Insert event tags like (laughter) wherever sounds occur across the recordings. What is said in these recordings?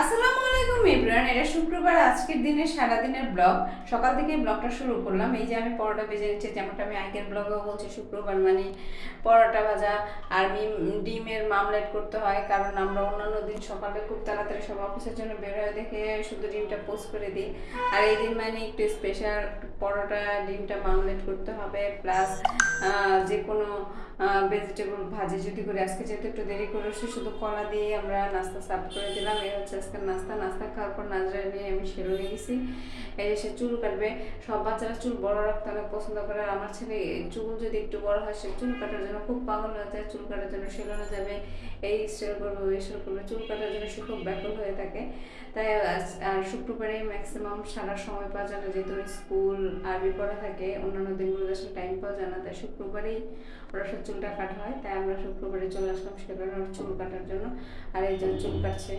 আসসালামু আলাইকুম ইমরান, এটা শুক্রবার, আজকের দিনে সারাদিনের ব্লগ। সকাল থেকে ব্লগটা শুরু করলাম। এই যে আমি পরোটা ভেজে নিচ্ছি, যেমনটা আমি আগের ব্লগেও বলছি, শুক্রবার মানে পরোটা ভাজা আর ডিমের মামলেট করতে হয়, কারণ আমরা অন্যান্য দিন সকালে খুব তাড়াতাড়ি সব অফিসের জন্য বের হয়ে, দেখে শুধু ডিমটা পোস্ট করে দিই। আর এই দিন মানে একটু স্পেশাল পরোটা, ডিমটা মামলেট করতে হবে প্লাস যে কোনো ভেজিটেবল ভাজি যদি করে, আজকে যেহেতু একটু দেরি করে শুধু কলা দিয়ে আমরা নাস্তা সার্ভ করে দিলাম। এই হচ্ছে আজকের নাস্তা। নাস্তা খাওয়ার পর নাজরা নিয়ে আমি সেলুনে গেছি এই সে চুল কাটবে, সব বাচ্চারা চুল বড় রাখতে অনেক পছন্দ করে। আর আমার ছেলে চুল যদি একটু বড় হয়, সে চুল কাটার জন্য খুব পাগল হয়ে যায়, চুল কাটার জন্য সেলুনে যাবে। এই স্টাইল করবে, ওই স্টাইল করবে। চুল কাটার জন্য সে খুব ব্যাকুল হয়ে থাকে। তাই আর শুক্রবারে ম্যাক্সিমাম সারা সময় পাওয়া যায় না, যেহেতু স্কুল আরবি পড়া থাকে, অন্যান্য দিনগুলো টাইম পাওয়া যায় না। তাই শুক্রবারেই ওরা চুলটা কাটা হয়, তাই আমরা শুক্রবারে চলে আসলাম সেবার চুল কাটার জন্য। আর এই যে চুল কাটছে।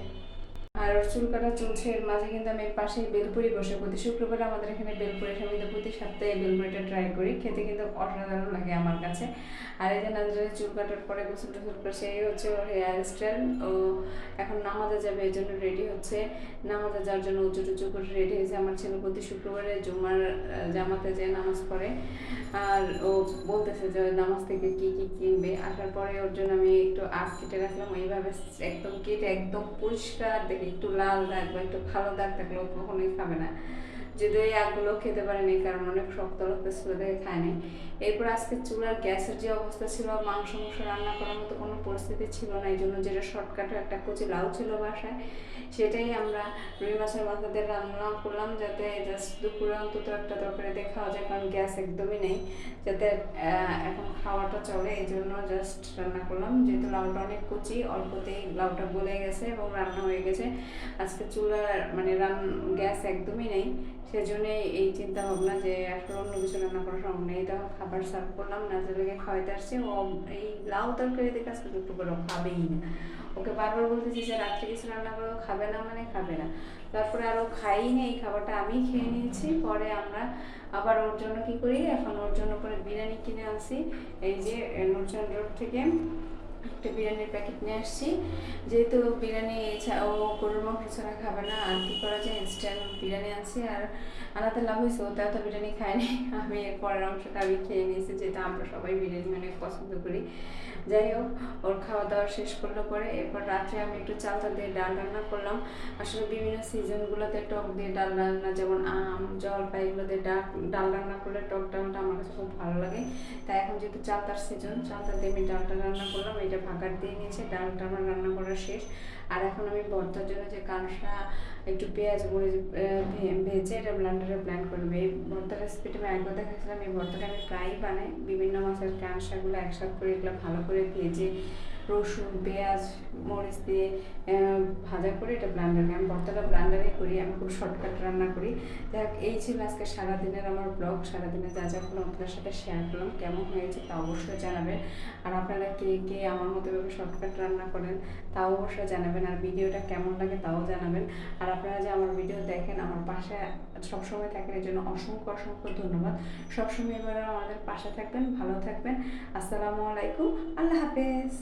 আর ওর চুল কাটা চলছে, এর মাঝে কিন্তু আমি পাশেই বেলপুরি বসে, প্রতি শুক্রবার আমাদের এখানে বেলপুরি আমি তো প্রতি সপ্তাহে বেলপুরিটা ট্রাই করি, খেতে কিন্তু অসাধারণ লাগে আমার কাছে। আর এই যে নাজরের চুল কাটার পরে গোসল টোসল করছে এই হচ্ছে ওর হেয়ার স্টাইল ও এখন নামাজে যাবে, এই জন্য রেডি হচ্ছে। নামাজে যাওয়ার জন্য উঁচু টুচু করে রেডি হয়েছে আমার ছেলে প্রতি শুক্রবারে জুমার জামাতে যে নামাজ পড়ে। আর ও বলতেছে যে নামাজ থেকে কি কি কিনবে, আসার পরে ওর জন্য আমি একটু আখ কেটে রাখলাম, এইভাবে একদম কেটে একদম পরিষ্কার দেখে একটু লাল দাগ বা একটু কালো দাগ থাকলে কখনোই খাবে না। যদি ওই আগগুলো খেতে পারেনি, কারণ অনেক শক্ত লাগতেছিল দেখে খায়নি এরপর আজকে চুলার গ্যাসের যে অবস্থা ছিল, মাংস মাংস রান্না করার মতো কোনো পরিস্থিতি ছিল না এই জন্য যেটা শর্টকাটে একটা কচি লাউ ছিল বাসায়, সেটাই আমরা রুই মাছের মাথা দিয়ে রান্না করলাম, যাতে জাস্ট দুপুরে অন্তত একটা তরকারি দিয়ে যায়, কারণ গ্যাস একদমই নেই, যাতে এখন খাওয়াটা চলে এই জন্য জাস্ট রান্না করলাম। যেহেতু লাউটা অনেক কচি, অল্পতেই লাউটা গলে গেছে এবং রান্না হয়ে গেছে। আজকে চুলার মানে রান, গ্যাস একদমই নেই সেজন্যে এই চিন্তা ভাবনা যে আসলে অন্য কিছু রান্না করার সম্ভব নেই তো খাবার সার্ভ করলাম নাজেলকে খাওয়াইতে আসছে। ও এই লাউ তরকারি দেখে আজকে দুটো করে খাবেই না। ওকে বারবার বলতেছি যে, রাত্রে কিছু রান্না করে, খাবে না মানে খাবে না। তারপরে আরও খাই নি, এই খাবারটা আমি খেয়ে নিয়েছি। পরে আমরা আবার ওর জন্য কি করি, এখন ওর জন্য পরে বিরিয়ানি কিনে আনছি। এই যে নুরজান রোড থেকে। একটা বিরিয়ানির প্যাকেট নিয়ে আসছি। যেহেতু বিরিয়ানি ও গরুর মাংস ছাড়া খাবে না, আর কি করা যায় ইনস্ট্যান্ট বিরিয়ানি আনছি, আর আনাতে লাভ হয়েছে ও তো বিরিয়ানি খায়নি। (laughs) আমি এর পরের অংশটা আমি খেয়ে নিয়েছি, যেহেতু আমরা সবাই বিরিয়ানি অনেক পছন্দ করি। যাই হোক, ওর খাওয়া দাওয়া শেষ করল পরে, এরপর রাত্রে আমি একটু চাল চালটা দিয়ে ডাল রান্না করলাম। আসলে বিভিন্ন সিজনগুলোতে টক দিয়ে ডাল রান্না, যেমন আম, জলপাই, এগুলো দিয়ে ডাল ডাল রান্না করলে টক ডালটা আমার কাছে খুব ভালো লাগে। তাই এখন যেহেতু চালতার সিজন চালতা দিয়ে আমি ডালটা রান্না করলাম এটা ভাগার দিয়ে নিয়েছে, ডালটা আমার রান্না করা শেষ। আর এখন আমি ভর্তার জন্য যে কাঁসা, একটু পেঁয়াজ, মরিচ ভেজে এটা ব্লান্ডারে ব্ল্যান্ড করবে এই ভর্তার রেসিপিটা আমি একবার দেখেছিলাম, এই ভর্তাটা আমি প্রায়ই বানাই। বিভিন্ন মাছের কাঁসাগুলো একসাথে করে, এগুলো ভালো করে ভেজে রসুন, পেঁয়াজ, মরিচ দিয়ে ভাজা করে এটা ব্লান্ডারে আমি ভর্তাটা ব্লান্ডারে করি, আমি খুব শর্টকাট রান্না করি। দেখ এই ছিল আজকে সারাদিনের আমার ব্লগ সারাদিনে যা যা করলাম আপনার সাথে শেয়ার করলাম, কেমন হয়েছে তা অবশ্যই জানাবেন। আর আপনারা কে কে আমার মতো এভাবে শর্টকাট রান্না করেন তাও অবশ্যই জানাবেন। আর ভিডিওটা কেমন লাগে তাও জানাবেন। আর আপনারা যে আমার ভিডিও দেখেন, আমার পাশে সবসময় থাকেন এই জন্য অসংখ্য অসংখ্য ধন্যবাদ। সবসময় এবার আমাদের পাশে থাকবেন, ভালো থাকবেন। আসসালামু আলাইকুম, আল্লাহ হাফেজ।